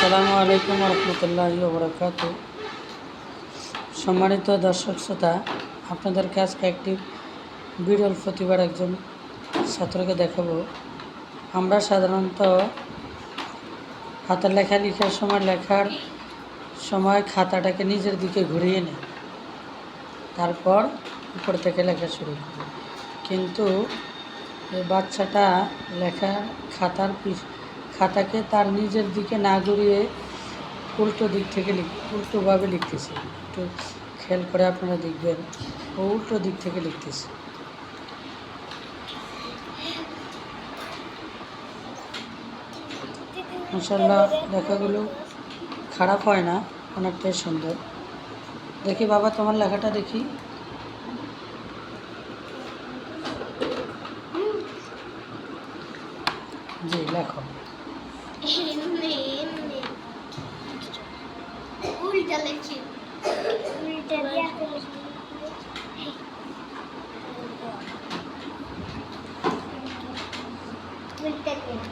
আসসালামু আলাইকুম রহমতুল্লাহ বরকাত সম্মানিত দর্শক শ্রোতা, আপনাদেরকে আজকে একটি বিরল প্রতিবার একজন ছাত্রকে দেখাবো। আমরা সাধারণত হাতের লেখা লেখার সময় লেখার সময় খাতাটাকে নিজের দিকে ঘুরিয়ে নেয় তারপর উপর থেকে লেখা শুরু করি। কিন্তু বাচ্চাটা লেখা খাতার পিছ খাতাকে তার নিজের দিকে না ঘুরিয়ে উল্টো দিক থেকে লিখ, উল্টোভাবে লিখতেছে। একটু খেয়াল করে আপনারা দেখবেন, ও উল্টো দিক থেকে লিখতেছে। মাসাল্লাহ লেখাগুলো খারাপ হয় না, অনেকটাই সুন্দর। দেখি বাবা, তোমার লেখাটা দেখি। জি, লেখো। এমনি এমনি উল্টা লেখি উল্টা দিয়া উল্টা দিয়া